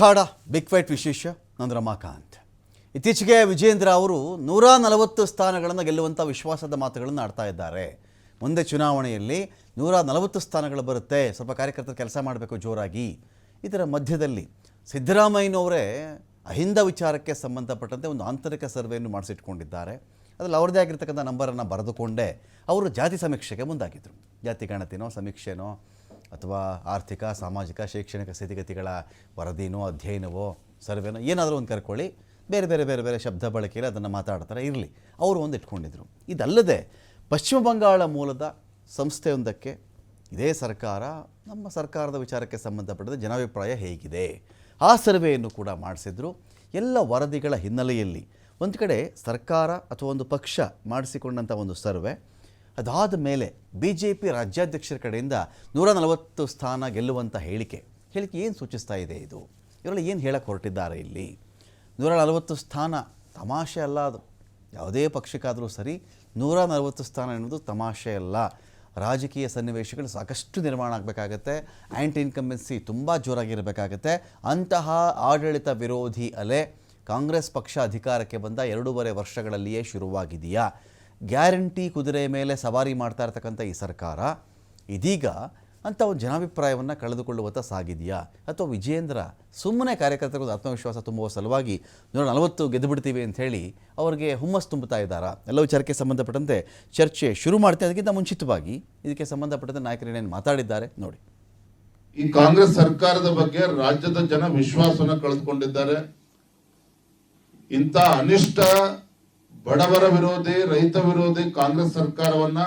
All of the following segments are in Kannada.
ಖಾಡ, ಬಿಗ್ ಫೈಟ್ ವಿಶೇಷ ನಾನು ರಮಾಕಾಂತ್ ಇತ್ತೀಚೆಗೆ ವಿಜೇಂದ್ರ ಅವರು ನೂರ ನಲವತ್ತು ಸ್ಥಾನಗಳನ್ನು ಗೆಲ್ಲುವಂಥ ವಿಶ್ವಾಸದ ಮಾತುಗಳನ್ನು ಆಡ್ತಾ ಇದ್ದಾರೆ. ಮುಂದೆ ಚುನಾವಣೆಯಲ್ಲಿ ನೂರ ನಲವತ್ತು ಸ್ಥಾನಗಳು ಬರುತ್ತೆ. ಸ್ವಲ್ಪ ಕಾರ್ಯಕರ್ತರು ಕೆಲಸ ಮಾಡಬೇಕು ಜೋರಾಗಿ. ಇದರ ಮಧ್ಯದಲ್ಲಿ ಸಿದ್ದರಾಮಯ್ಯನವರೇ ಅಹಿಂದ ವಿಚಾರಕ್ಕೆ ಸಂಬಂಧಪಟ್ಟಂತೆ ಒಂದು ಆಂತರಿಕ ಸರ್ವೆಯನ್ನು ಮಾಡಿಸಿಟ್ಕೊಂಡಿದ್ದಾರೆ. ಅದರಲ್ಲಿ ಅವ್ರದ್ದೇ ಆಗಿರ್ತಕ್ಕಂಥ ನಂಬರನ್ನು ಬರೆದುಕೊಂಡೇ. ಅವರು ಜಾತಿ ಸಮೀಕ್ಷೆಗೆ ಮುಂದಾಗಿದ್ದರು ಜಾತಿ ಗಣತಿನೋ, ಸಮೀಕ್ಷೆನೋ ಅಥವಾ ಆರ್ಥಿಕ, ಸಾಮಾಜಿಕ, ಶೈಕ್ಷಣಿಕ ಸ್ಥಿತಿಗತಿಗಳ ವರದಿನೋ, ಅಧ್ಯಯನವೋ, ಸರ್ವೇನೋ, ಏನಾದರೂ ಒಂದು ಕರ್ಕೊಳ್ಳಿ. ಬೇರೆ ಬೇರೆ ಬೇರೆ ಬೇರೆ ಶಬ್ದ ಬಳಕೆಯಲ್ಲಿ ಅದನ್ನು ಮಾತಾಡ್ತಾರೆ. ಇರಲಿ. ಅವರು ಒಂದು ಇಟ್ಕೊಂಡಿದ್ರು. ಇದಲ್ಲದೆ ಪಶ್ಚಿಮ ಬಂಗಾಳ ಮೂಲದ ಸಂಸ್ಥೆಯೊಂದಕ್ಕೆ ಇದೇ ಸರ್ಕಾರ, ನಮ್ಮ ಸರ್ಕಾರದ ವಿಚಾರಕ್ಕೆ ಸಂಬಂಧಪಟ್ಟಂತೆ ಜನಾಭಿಪ್ರಾಯ ಹೇಗಿದೆ? ಆ ಸರ್ವೆಯನ್ನು ಕೂಡ ಮಾಡಿಸಿದ್ರು. ಎಲ್ಲ ವರದಿಗಳ ಹಿನ್ನೆಲೆಯಲ್ಲಿ ಒಂದು ಕಡೆ ಸರ್ಕಾರ ಅಥವಾ ಒಂದು ಪಕ್ಷ ಮಾಡಿಸಿಕೊಂಡಂಥ ಒಂದು ಸರ್ವೆ ಅದಾದ ಮೇಲೆ ಬಿ ಜೆ ಪಿ ರಾಜ್ಯಾಧ್ಯಕ್ಷರ ಕಡೆಯಿಂದ ನೂರ ನಲವತ್ತು ಸ್ಥಾನ ಗೆಲ್ಲುವಂಥ ಹೇಳಿಕೆ. ಹೇಳಿಕೆ ಏನು ಸೂಚಿಸ್ತಾ ಇದೆ ಇದು? ಇವರಲ್ಲಿ ಏನು ಹೇಳಕ್ಕೆ ಹೊರಟಿದ್ದಾರೆ ಇಲ್ಲಿ? ನೂರ ನಲವತ್ತು ಸ್ಥಾನ ತಮಾಷೆ ಅಲ್ಲ ಅದು. ಯಾವುದೇ ಪಕ್ಷಕ್ಕಾದರೂ ಸರಿ ನೂರ ನಲವತ್ತು ಸ್ಥಾನ ಎನ್ನುವುದು ತಮಾಷೆ ಅಲ್ಲ. ರಾಜಕೀಯ ಸನ್ನಿವೇಶಗಳು ಸಾಕಷ್ಟು ನಿರ್ಮಾಣ ಆಗಬೇಕಾಗತ್ತೆ. ಆ್ಯಂಟಿ ಇನ್ಕಂಬೆನ್ಸಿ ತುಂಬ ಜೋರಾಗಿರಬೇಕಾಗತ್ತೆ. ಅಂತಹ ಆಡಳಿತ ವಿರೋಧಿ ಅಲೆ ಕಾಂಗ್ರೆಸ್ ಪಕ್ಷ ಅಧಿಕಾರಕ್ಕೆ ಬಂದ ಎರಡೂವರೆ ವರ್ಷಗಳಲ್ಲಿಯೇ ಶುರುವಾಗಿದೆಯಾ? ಗ್ಯಾರಂಟಿ ಕುದುರೆ ಮೇಲೆ ಸವಾರಿ ಮಾಡ್ತಾ ಇರ್ತಕ್ಕಂಥ ಈ ಸರ್ಕಾರ ಇದೀಗ ಅಂತ ಒಂದು ಜನಾಭಿಪ್ರಾಯವನ್ನು ಕಳೆದುಕೊಳ್ಳುವತ್ತ ಸಾಗಿದೆಯಾ? ಅಥವಾ ವಿಜೇಂದ್ರ ಸುಮ್ಮನೆ ಕಾರ್ಯಕರ್ತರಿಗೆ ಆತ್ಮವಿಶ್ವಾಸ ತುಂಬುವ ಸಲುವಾಗಿ ನೂರ ನಲವತ್ತು ಗೆದ್ದುಬಿಡ್ತೀವಿ ಅಂಥೇಳಿ ಅವರಿಗೆ ಹುಮ್ಮಸ್ ತುಂಬುತ್ತಾ ಇದ್ದಾರಾ? ಎಲ್ಲ ವಿಚಾರಕ್ಕೆ ಸಂಬಂಧಪಟ್ಟಂತೆ ಚರ್ಚೆ ಶುರು ಮಾಡ್ತೀನಿ. ಅದಕ್ಕಿಂತ ಮುಂಚಿತವಾಗಿ ಇದಕ್ಕೆ ಸಂಬಂಧಪಟ್ಟಂತೆ ನಾಯಕರು ಏನೇನು ಮಾತಾಡಿದ್ದಾರೆ ನೋಡಿ. ಈ ಕಾಂಗ್ರೆಸ್ ಸರ್ಕಾರದ ಬಗ್ಗೆ ರಾಜ್ಯದ ಜನ ವಿಶ್ವಾಸವನ್ನು ಕಳೆದುಕೊಂಡಿದ್ದಾರೆ. ಇಂಥ ಅನಿಷ್ಟ ಬಡವರ ವಿರೋಧಿ, ರೈತ ವಿರೋಧಿ, ಕಾಂಗ್ರೆಸ್ ಸರ್ಕಾರವನ್ನ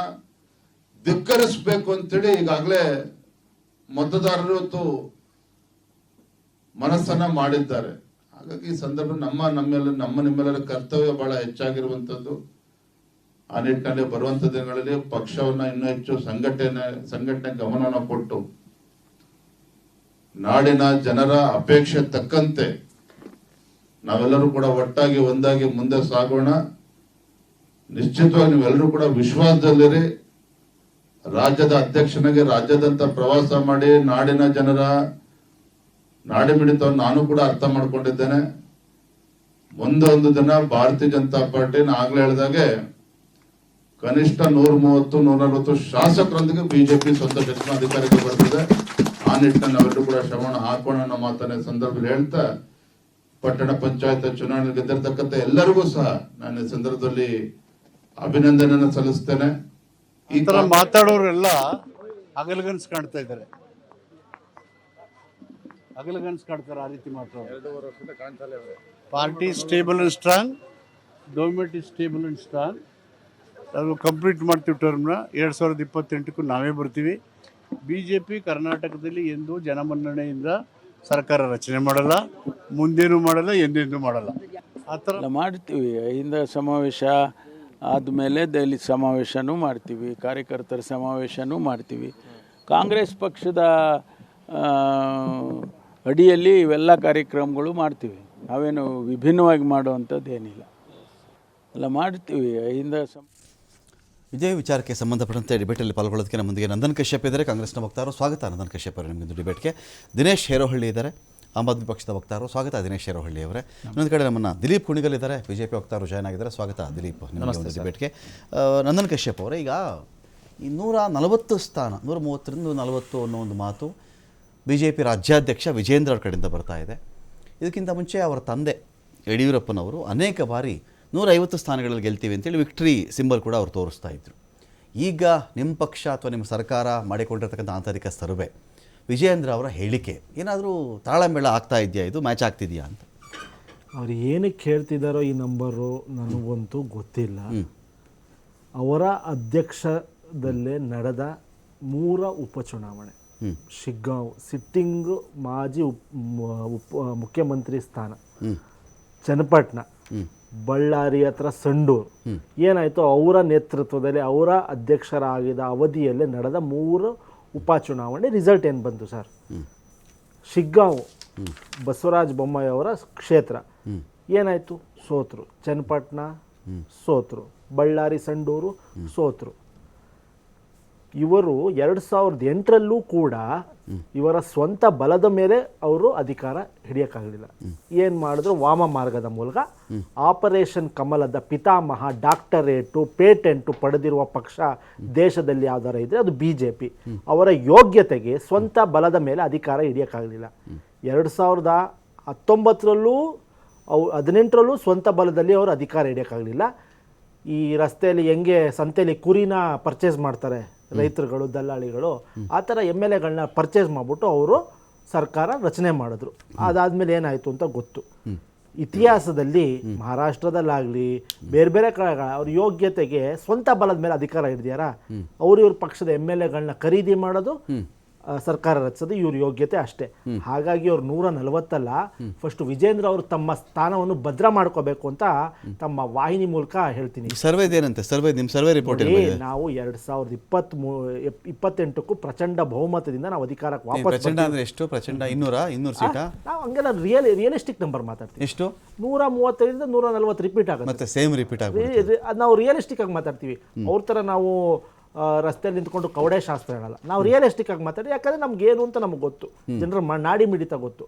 ಧಿಕ್ಕರಿಸಬೇಕು ಅಂತೇಳಿ ಈಗಾಗಲೇ ಮತದಾರರು ಇವತ್ತು ಮನಸ್ಸನ್ನ ಮಾಡಿದ್ದಾರೆ. ಹಾಗಾಗಿ ಈ ಸಂದರ್ಭ ನಮ್ಮ, ನಮ್ಮೆಲ್ಲ, ನಮ್ಮ ನಿಮ್ಮೆಲ್ಲರ ಕರ್ತವ್ಯ ಬಹಳ ಹೆಚ್ಚಾಗಿರುವಂತದ್ದು ಆ ನಿಟ್ಟಿನಲ್ಲಿ ಬರುವಂತ ದಿನಗಳಲ್ಲಿ ಪಕ್ಷವನ್ನ ಇನ್ನೂ ಹೆಚ್ಚು ಸಂಘಟನೆ ಸಂಘಟನೆ ಗಮನವನ್ನು ಕೊಟ್ಟು ನಾಡಿನ ಜನರ ಅಪೇಕ್ಷೆ ತಕ್ಕಂತೆ ನಾವೆಲ್ಲರೂ ಕೂಡ ಒಟ್ಟಾಗಿ ಒಂದಾಗಿ ಮುಂದೆ ಸಾಗೋಣ. ನಿಶ್ಚಿತವಾಗಿ ನೀವೆಲ್ಲರೂ ಕೂಡ ವಿಶ್ವಾಸದಲ್ಲಿರಿ. ರಾಜ್ಯದ ಅಧ್ಯಕ್ಷನಿಗೆ ರಾಜ್ಯದಂತ ಪ್ರವಾಸ ಮಾಡಿ ನಾಡಿನ ಜನರ ನಾಡಿ ಮಿಡಿತವನ್ನು ನಾನು ಕೂಡ ಅರ್ಥ ಮಾಡಿಕೊಂಡಿದ್ದೇನೆ. ಒಂದೊಂದು ದಿನ ಭಾರತೀಯ ಜನತಾ ಪಾರ್ಟಿ ಆಗ್ಲೇ ಹೇಳಿದಾಗೆ ಕನಿಷ್ಠ ನೂರ ಮೂವತ್ತು ನೂರ ನಲವತ್ತು ಶಾಸಕರೊಂದಿಗೆ ಬಿಜೆಪಿ ಸ್ವಂತ ಅಧಿಕಾರಕ್ಕೆ ಬರ್ತದೆ. ಆ ನಿಟ್ಟಿನಲ್ಲಿ ನಾವೆಲ್ಲರೂ ಕೂಡ ಶ್ರವಣ ಹಾಕೋಣ ಅನ್ನೋ ಮಾತನ್ನ ಸಂದರ್ಭದಲ್ಲಿ ಹೇಳ್ತಾ ಪಟ್ಟಣ ಪಂಚಾಯತ್ ಚುನಾವಣೆ ಗೆದ್ದಿರ್ತಕ್ಕಂಥ ಎಲ್ಲರಿಗೂ ಸಹ ನಾನು ಈ ಸಂದರ್ಭದಲ್ಲಿ ಅಭಿನಂದನೆಯನ್ನು ಸಲ್ಲಿಸ್ತೇನೆ. ಈ ತರ ಮಾತಾಡೋರೆಲ್ಲ ಹಗಲಗನ್ಸ್ ಕಾಣ್ತಾ ಇದ್ದಾರೆ. ಹಗಲಗನ್ಸ್ ಕಾಣ್ತಾರೆ ಆ ರೀತಿ ಮಾತಾಡೋರು party stable and strong government is stable and strong ಅದು ಕಂಪ್ಲೀಟ್ ಮಾಡ್ತೀವಿ ಟರ್ಮ್ನ ಎರಡು ಸಾವಿರದ ಇಪ್ಪತ್ತೆಂಟಕ್ಕೂ ನಾವೇ ಬರ್ತೀವಿ. ಬಿ ಜೆ ಪಿ ಕರ್ನಾಟಕದಲ್ಲಿ ಎಂದೂ ಜನಮನ್ನಣೆಯಿಂದ ಸರ್ಕಾರ ರಚನೆ ಮಾಡಲ್ಲ ಮುಂದೇನೂ ಮಾಡಲ್ಲ ಎಂದೆಂದೂ ಮಾಡಲ್ಲ. ಆ ಥರ ಎಲ್ಲ ಮಾಡ್ತೀವಿ. ಇಂದ ಸಮಾವೇಶ ಆದಮೇಲೆ ದೆಹಲಿ ಸಮಾವೇಶನೂ ಮಾಡ್ತೀವಿ, ಕಾರ್ಯಕರ್ತರ ಸಮಾವೇಶನೂ ಮಾಡ್ತೀವಿ. ಕಾಂಗ್ರೆಸ್ ಪಕ್ಷದ ಅಡಿಯಲ್ಲಿ ಇವೆಲ್ಲ ಕಾರ್ಯಕ್ರಮಗಳು ಮಾಡ್ತೀವಿ. ನಾವೇನು ವಿಭಿನ್ನವಾಗಿ ಮಾಡುವಂಥದ್ದು ಏನಿಲ್ಲ ಎಲ್ಲ ಮಾಡ್ತೀವಿ ಇಂದ ಇದೇ ವಿಚಾರಕ್ಕೆ ಸಂಬಂಧಪಟ್ಟಂತೆ ಡಿಬೇಟಲ್ಲಿ ಪಾಲ್ಗೊಳ್ಳೋದಕ್ಕೆ ನಮ್ಮೊಂದಿಗೆ ನಂದನ್ ಕಶ್ಯಪ್ ಇದ್ದಾರೆ. ಕಾಂಗ್ರೆಸ್ನ ವಕ್ತಾರರು, ಸ್ವಾಗತ. ನಂದನ್ ಕಶ್ಯಪ್ ಅವರು ನಿಮ್ಮದು ಡಿಬೇಟ್ಗೆ. ದಿನೇಶ್ ಹೇರೋಹಳ್ಳಿ ಇದ್ದಾರೆ. ಆಮ್ ಆದ್ಮಿ ಪಕ್ಷದ ವಕ್ತಾರರು. ಸ್ವಾಗತ ದಿನೇಶ್ ಶೇರಹಳ್ಳಿ ಅವರೇ. ಇನ್ನೊಂದು ಕಡೆ ನಮ್ಮನ್ನು ದಿಲೀಪ್ ಕುಣಿಗಲ್ ಇದ್ದಾರೆ ಬಿ ಜೆ ಪಿ ವಕ್ತಾರರು ಜಾಯ್ನ್ ಆಗಿದ್ದಾರೆ. ಸ್ವಾಗತ ದಿಲೀಪ್ ನಮಸ್ತೆ ಒಂದು ಡಿಬೇಟ್ಗೆ ನಂದನ್ ಕಶ್ಯಪ್ ಅವರೇ ಈಗ ಈ ನೂರ ನಲವತ್ತು ಸ್ಥಾನ ನೂರ ಮೂವತ್ತರಿಂದ ನಲವತ್ತು ಅನ್ನೋ ಒಂದು ಮಾತು ಬಿ ಜೆ ಪಿ ರಾಜ್ಯಾಧ್ಯಕ್ಷ ವಿಜೇಂದ್ರ ಅವ್ರ ಕಡೆಯಿಂದ ಬರ್ತಾ ಇದೆ. ಇದಕ್ಕಿಂತ ಮುಂಚೆ ಅವರ ತಂದೆ ಯಡಿಯೂರಪ್ಪನವರು ಅನೇಕ ಬಾರಿ ನೂರೈವತ್ತು ಸ್ಥಾನಗಳಲ್ಲಿ ಗೆಲ್ತೀವಿ ಅಂತೇಳಿ ವಿಕ್ಟ್ರಿ ಸಿಂಬಲ್ ಕೂಡ ಅವರು ತೋರಿಸ್ತಾ ಇದ್ರು. ಈಗ ನಿಮ್ಮ ಪಕ್ಷ ಅಥವಾ ನಿಮ್ಮ ಸರ್ಕಾರ ಮಾಡಿಕೊಂಡಿರ್ತಕ್ಕಂಥ ಆಂತರಿಕ ಸರ್ವೆ ವಿಜಯೇಂದ್ರ ಅವರ ಹೇಳಿಕೆ. ಏನಾದರೂ ತಾಳಮೇಳ ಆಗ್ತಾ ಇದೆಯಾ? ಇದು ಮ್ಯಾಚ್ ಆಗ್ತಿದೆಯಾ ಅಂತ. ಅವ್ರು ಏನಕ್ಕೆ ಹೇಳ್ತಿದ್ದಾರೋ ಈ ನಂಬರು ನನಗಂತೂ ಗೊತ್ತಿಲ್ಲ. ಅವರ ಅಧ್ಯಕ್ಷದಲ್ಲೇ ನಡೆದ ಮೂರ ಉಪಚುನಾವಣೆ. ಚುನಾವಣೆ ಶಿಗ್ಗಾಂವ್ ಸಿಟ್ಟಿಂಗ್ ಮಾಜಿ ಉಪ್ ಮುಖ್ಯಮಂತ್ರಿ ಸ್ಥಾನ. ಚನ್ನಪಟ್ಟಣ ಬಳ್ಳಾರಿ ಹತ್ರ ಸಂಡೂರು. ಏನಾಯಿತು? ಅವರ ನೇತೃತ್ವದಲ್ಲಿ ಅವರ ಅಧ್ಯಕ್ಷರಾಗಿದ್ದ ಅವಧಿಯಲ್ಲೇ ನಡೆದ ಮೂರು ಉಪಚುನಾವಣೆ ರಿಸಲ್ಟ್ ಏನು ಬಂತು ಸರ್? ಶಿಗ್ಗಾಂವ್ ಬಸವರಾಜ ಬೊಮ್ಮಾಯಿ ಅವರ ಕ್ಷೇತ್ರ. ಏನಾಯಿತು? ಸೋತರು. ಚನ್ನಪಟ್ಟಣ ಸೋತರು. ಬಳ್ಳಾರಿ ಸಂಡೂರು ಸೋತರು. ಇವರು ಎರಡು ಸಾವಿರದ ಎಂಟರಲ್ಲೂ ಕೂಡ ಇವರ ಸ್ವಂತ ಬಲದ ಮೇಲೆ ಅವರು ಅಧಿಕಾರ ಹಿಡಿಯಕ್ಕಾಗಲಿಲ್ಲ. ಏನು ಮಾಡಿದ್ರು ವಾಮ ಮಾರ್ಗದ ಮೂಲಕ ಆಪರೇಷನ್ ಕಮಲದ ಪಿತಾಮಹ ಡಾಕ್ಟರೇಟು ಪೇಟೆಂಟು ಪಡೆದಿರುವ ಪಕ್ಷ ದೇಶದಲ್ಲಿ ಯಾವ್ದಾರ ಇದ್ರೆ ಅದು ಬಿ ಜೆ ಪಿ ಅವರ ಯೋಗ್ಯತೆಗೆ ಸ್ವಂತ ಬಲದ ಮೇಲೆ ಅಧಿಕಾರ ಹಿಡಿಯಕ್ಕಾಗಲಿಲ್ಲ. ಎರಡು ಸಾವಿರದ ಹತ್ತೊಂಬತ್ತರಲ್ಲೂ ಅವು ಹದಿನೆಂಟರಲ್ಲೂ ಸ್ವಂತ ಬಲದಲ್ಲಿ ಅವರು ಅಧಿಕಾರ ಹಿಡಿಯೋಕ್ಕಾಗಲಿಲ್ಲ. ಈ ರಸ್ತೆಯಲ್ಲಿ ಹೆಂಗೆ ಸಂತೆಯಲ್ಲಿ ಕುರಿನ ಪರ್ಚೇಸ್ ಮಾಡ್ತಾರೆ. ರೈತರುಗಳು ದಲ್ಲಾಳಿಗಳು ಆ ಥರ ಎಂ ಎಲ್ ಎಗಳನ್ನ ಪರ್ಚೇಸ್ ಮಾಡಿಬಿಟ್ಟು ಅವರು ಸರ್ಕಾರ ರಚನೆ ಮಾಡಿದ್ರು. ಅದಾದಮೇಲೆ ಏನಾಯಿತು ಅಂತ ಗೊತ್ತು. ಇತಿಹಾಸದಲ್ಲಿ ಮಹಾರಾಷ್ಟ್ರದಲ್ಲಾಗಲಿ ಬೇರೆ ಬೇರೆ ಕಡೆ ಅವ್ರ ಯೋಗ್ಯತೆಗೆ ಸ್ವಂತ ಬಲದ ಮೇಲೆ ಅಧಿಕಾರ ಹಿಡಿದ್ಯಾರ? ಅವ್ರ ಇವ್ರ ಪಕ್ಷದ ಎಂ ಎಲ್ ಎಗಳನ್ನ ಖರೀದಿ ಮಾಡೋದು? ಸರ್ಕಾರ ರಚಿಸೋದು ಇವ್ರ ಯೋಗ್ಯತೆ ಅಷ್ಟೇ. ಹಾಗಾಗಿ ಅವ್ರು ನೂರ ನಲವತ್ತಲ್ಲ ಫಸ್ಟ್ ವಿಜೇಂದ್ರ ಅವರು ತಮ್ಮ ಸ್ಥಾನವನ್ನು ಭದ್ರ ಮಾಡ್ಕೋಬೇಕು ಅಂತ ತಮ್ಮ ವಾಹಿನಿ ಮೂಲಕ ಹೇಳ್ತೀನಿ. ಸರ್ವೇದೇನಂತೆ ಸರ್ವೆ ನಿಮ್ಮ ಸರ್ವೆ ರಿಪೋರ್ಟ್ ನಾವು ಎರಡ್ ಸಾವಿರದ ಇಪ್ಪತ್ತ್ ಇಪ್ಪತ್ತೆಂಟಕ್ಕೂ ಪ್ರಚಂಡ ಬಹುಮತದಿಂದ ನಾವು ಅಧಿಕಾರಕ್ಕೆ ವಾಪಸ್ ಪ್ರಚಂಡ ಅಂದ್ರೆ ಎಷ್ಟು? ಪ್ರಚಂಡ ಇನ್ನೂರ ಇನ್ನೂರು ಸೀಟ? ನಾವು ಹಂಗೆಲ್ಲ ರಿಯಲ್ ರಿಯಲಿಸ್ಟಿಕ್ ನಂಬರ್ ಮಾತಾಡ್ತೀವಿ. ಎಷ್ಟು? ನೂರ ಮೂವತ್ತೈದರಿಂದ ನೂರ ನಲವತ್ತು ರಿಪೀಟ್ ಆಗುತ್ತೆ. ಮತ್ತೆ ಸೇಮ್ ರಿಪೀಟ್ ಅದ್ ನಾವು ರಿಯಲಿಸ್ಟಿಕ್ ಆಗಿ ಮಾತಾಡ್ತೀವಿ. ಅವ್ರ ಥರ ನಾವು ರಸ್ತೆಯಲ್ಲಿ ನಿಂತ್ಕೊಂಡು ಕವಡೆ ಶಾಸ್ತ್ರ ಹೇಳಲ್ಲ. ನಾವು ರಿಯಲಿಸ್ಟಿಕ್ ಆಗಿ ಮಾತಾಡಿ ಯಾಕಂದ್ರೆ ನಮ್ಗೆ ಏನು ಅಂತ ನಮ್ಗೆ ಗೊತ್ತು. ಜನರ ನಾಡಿ ಮಿಡಿತ ಗೊತ್ತು.